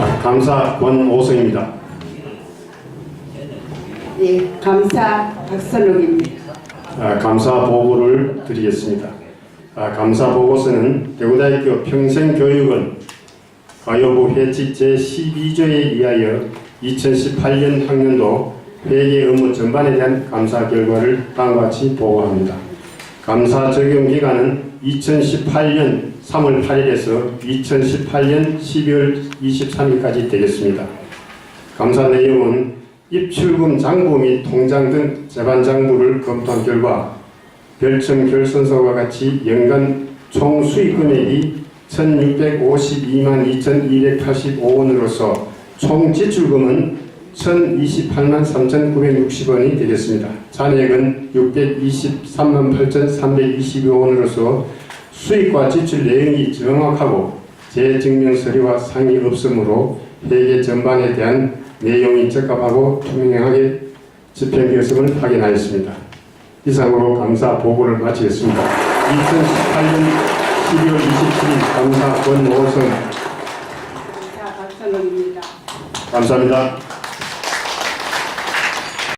아, 감사 권오성입니다. 예, 감사 박선옥입니다. 아, 감사 보고를 드리겠습니다. 아, 감사 보고서는 대구대학교 평생교육원 가요부 회칙 제12조에 의하여 2018년 학년도 회계 업무 전반에 대한 감사 결과를 다음과 같이 보고합니다. 감사 적용 기간은 2018년 3월 8일에서 2018년 12월 23일까지 되겠습니다. 감사 내용은 입출금 장부 및 통장 등 재반 장부를 검토한 결과 별점 결선서와 같이 연간 총 수익 금액이 1652만 2285원으로서 총 지출금은 1028만 3960원이 되겠습니다. 잔액은 623만 8322원으로서 수익과 지출 내용이 정확하고 재증명 서류와 상이 없으므로 회계 전반에 대한 내용이 적합하고 투명하게 집행되었음을 확인하였습니다. 이상으로 감사 보고를 마치겠습니다. 2018년 12월 27일 감사 권오성 감사 박선옥입니다. 감사합니다.